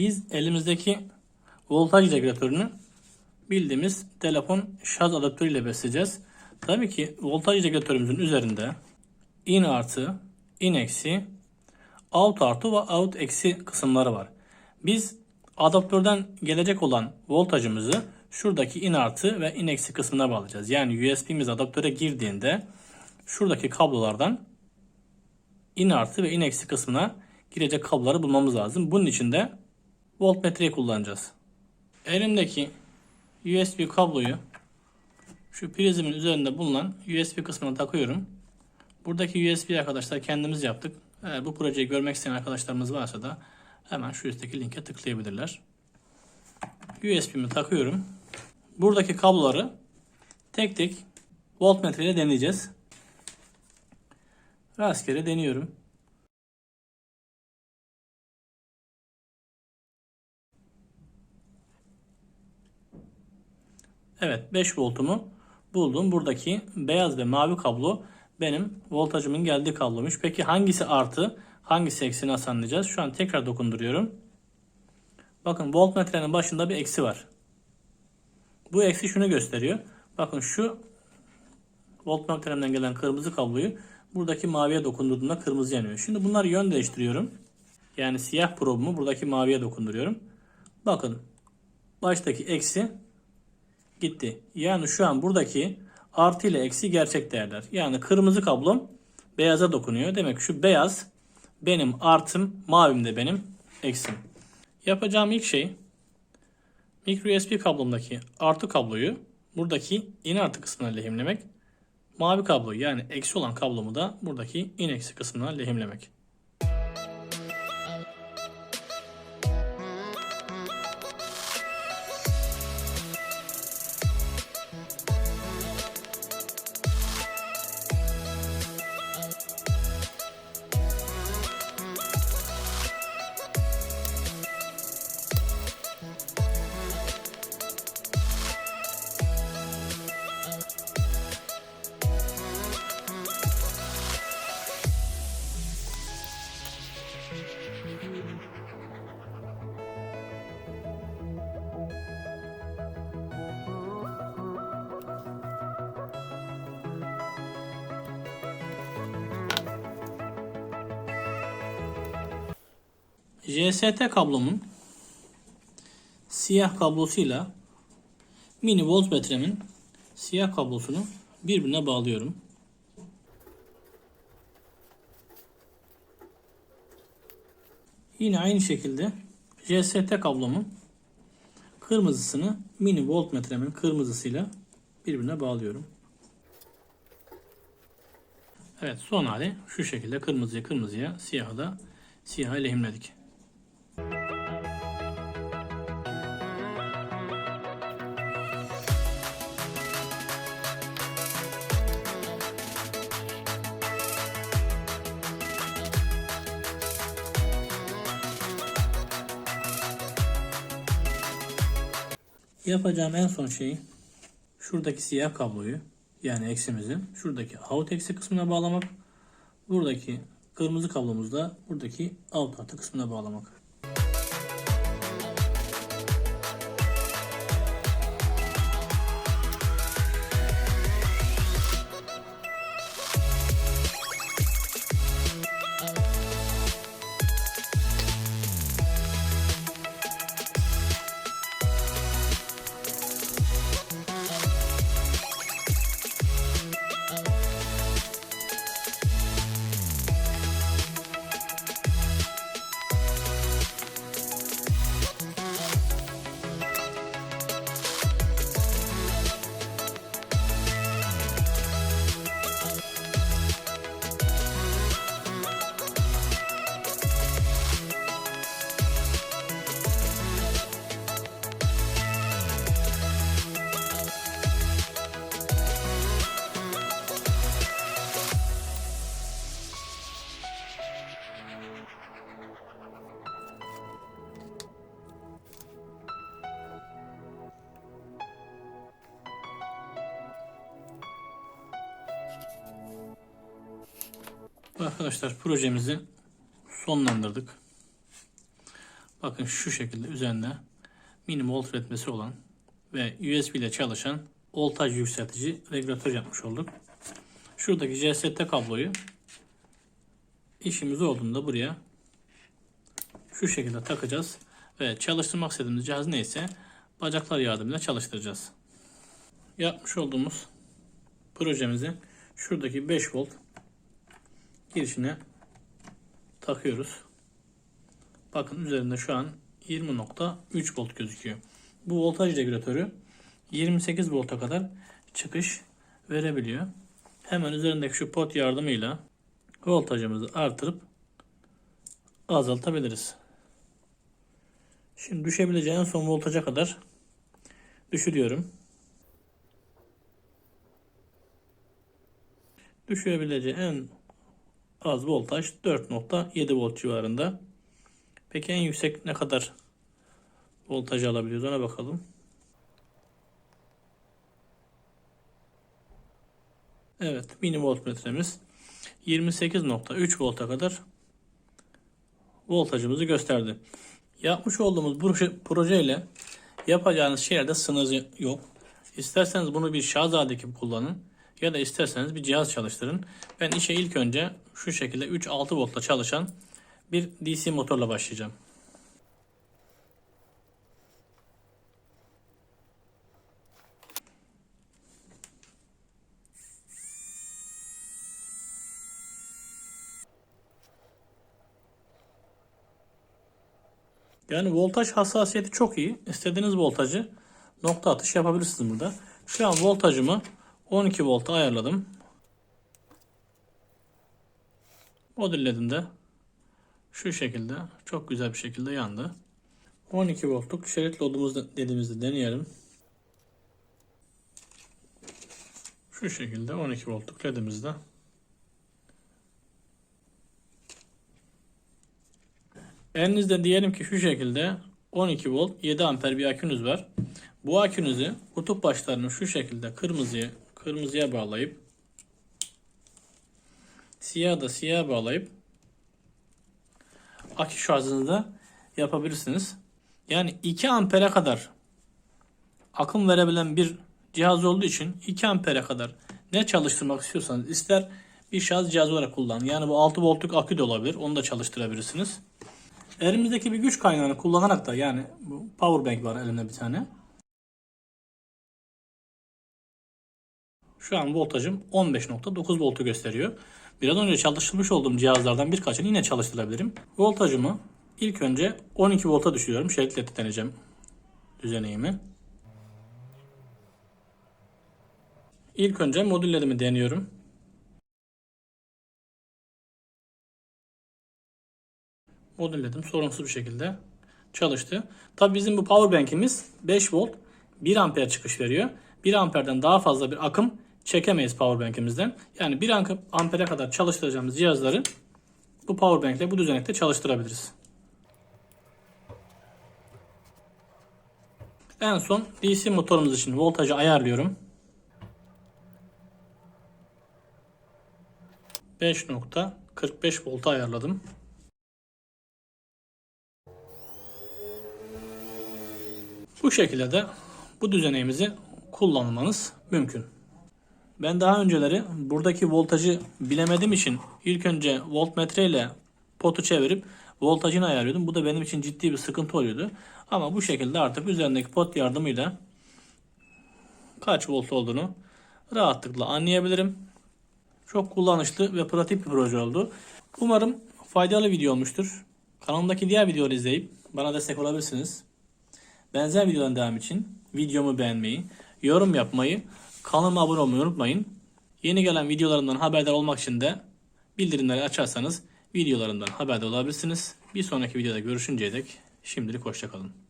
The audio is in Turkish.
Biz elimizdeki voltaj regülatörünü bildiğimiz telefon şarj adaptörüyle besleyeceğiz. Tabii ki voltaj regülatörümüzün üzerinde in artı, in eksi, out artı ve out eksi kısımları var. Biz adaptörden gelecek olan voltajımızı şuradaki in artı ve in eksi kısmına bağlayacağız. Yani USB'miz adaptöre girdiğinde şuradaki kablolardan in artı ve in eksi kısmına girecek kabloları bulmamız lazım. Bunun için de voltmetreyi kullanacağız. Elimdeki USB kabloyu şu prizmin üzerinde bulunan USB kısmına takıyorum. Buradaki USB arkadaşlar kendimiz yaptık. Eğer bu projeyi görmek isteyen arkadaşlarımız varsa da hemen şu üstteki linke tıklayabilirler. USB'mi takıyorum. Buradaki kabloları tek tek voltmetre ile deneyeceğiz. Rastgele deniyorum. Evet 5 voltumu buldum. Buradaki beyaz ve mavi kablo benim voltajımın geldiği kablomuş. Peki hangisi artı hangisi eksi nasıl anlayacağız? Şu an tekrar dokunduruyorum. Bakın voltmetrenin başında bir eksi var. Bu eksi şunu gösteriyor. Bakın şu voltmetremden gelen kırmızı kabloyu buradaki maviye dokundurduğumda kırmızı yanıyor. Şimdi bunları yön değiştiriyorum. Yani siyah probumu buradaki maviye dokunduruyorum. Bakın baştaki eksi gitti. Yani şu an buradaki artı ile eksi gerçek değerler. Yani kırmızı kablom beyaza dokunuyor. Demek ki şu beyaz benim artım, mavim de benim eksim. Yapacağım ilk şey micro USB kablomdaki artı kabloyu buradaki in artı kısmına lehimlemek. Mavi kabloyu yani eksi olan kablomu da buradaki in eksi kısmına lehimlemek. JST kablomun siyah kablosuyla mini voltmetremin siyah kablosunu birbirine bağlıyorum. Yine aynı şekilde JST kablomun kırmızısını mini voltmetremin kırmızısıyla birbirine bağlıyorum. Evet son hali şu şekilde kırmızıya kırmızıya siyahı da siyaha lehimledik. Yapacağım en son şey şuradaki siyah kabloyu yani eksimizi şuradaki out eksi kısmına bağlamak. Buradaki kırmızı kablomuzu da buradaki out artı kısmına bağlamak. Arkadaşlar projemizi sonlandırdık. Bakın şu şekilde üzerinde mini volt üretmesi olan ve USB ile çalışan voltaj yükseltici regülatör yapmış olduk. Şuradaki JST kabloyu işimiz olduğunda buraya şu şekilde takacağız ve çalıştırmak istediğimiz cihaz neyse bacaklar yardımıyla çalıştıracağız. Yapmış olduğumuz projemizi şuradaki 5 volt girişine takıyoruz. Bakın üzerinde şu an 20.3 volt gözüküyor. Bu voltaj regülatörü 28 volta kadar çıkış verebiliyor. Hemen üzerindeki şu pot yardımıyla voltajımızı artırıp azaltabiliriz. Şimdi düşebileceği en son voltaja kadar düşürüyorum. Düşebileceği en az voltaj 4.7 volt civarında. Peki en yüksek ne kadar voltaj alabiliyoruz ona bakalım. Evet mini voltmetremiz 28.3 volta kadar voltajımızı gösterdi. Yapmış olduğumuz proje, ile yapacağınız şeylerde sınır yok. İsterseniz bunu bir şarj aleti kullanın ya da isterseniz bir cihaz çalıştırın. Ben işe ilk önce şu şekilde 3-6 voltla çalışan bir DC motorla başlayacağım. Yani voltaj hassasiyeti çok iyi. İstediğiniz voltajı nokta atış yapabilirsiniz burada. Şu an voltajımı 12 volta ayarladım. Modülledim de şu şekilde çok güzel bir şekilde yandı. 12 voltluk şerit lodumuz dediğimizde deneyelim. Şu şekilde 12 voltluk ledimizde Elinizde diyelim ki şu şekilde 12 volt 7 amper bir akünüz var. Bu akünüzü kutup başlarını şu şekilde kırmızıya kırmızıya bağlayıp siyah da siyah bağlayıp akü şarjını da yapabilirsiniz. Yani 2 ampere kadar akım verebilen bir cihaz olduğu için 2 ampere kadar ne çalıştırmak istiyorsanız ister bir şarj cihazı olarak kullanın. Yani bu 6 voltluk akü de olabilir. Onu da çalıştırabilirsiniz. Elimizdeki bir güç kaynağını kullanarak da yani bu power bank var elimde bir tane. Şu an voltajım 15.9 voltu gösteriyor. Biraz önce çalıştırmış olduğum cihazlardan birkaçını yine çalıştırabilirim. Voltajımı ilk önce 12 volta düşürüyorum. Şerit led deneyeceğim düzeneğimi. İlk önce modül ledimi deniyorum. modülledim. Sorunsuz bir şekilde çalıştı. Tabi bizim bu power bank'imiz 5 volt 1 amper çıkış veriyor. 1 amperden daha fazla bir akım çekemeyiz power bank'imizden. Yani 1 ampere kadar çalıştıracağımız cihazları bu power bank ile bu düzenekte çalıştırabiliriz. En son DC motorumuz için voltajı ayarlıyorum. 5.45 volta ayarladım. Bu şekilde de bu düzeneğimizi kullanmanız mümkün. Ben daha önceleri buradaki voltajı bilemediğim için ilk önce voltmetre ile potu çevirip voltajını ayarlıyordum. Bu da benim için ciddi bir sıkıntı oluyordu. Ama bu şekilde artık üzerindeki pot yardımıyla kaç volt olduğunu rahatlıkla anlayabilirim. Çok kullanışlı ve pratik bir proje oldu. Umarım faydalı video olmuştur. Kanalımdaki diğer videoları izleyip bana destek olabilirsiniz. Benzer videoların devam için videomu beğenmeyi, yorum yapmayı, kanalıma abone olmayı unutmayın. Yeni gelen videolarımdan haberdar olmak için de bildirimleri açarsanız videolarımdan haberdar olabilirsiniz. Bir sonraki videoda görüşünceye dek şimdilik hoşçakalın.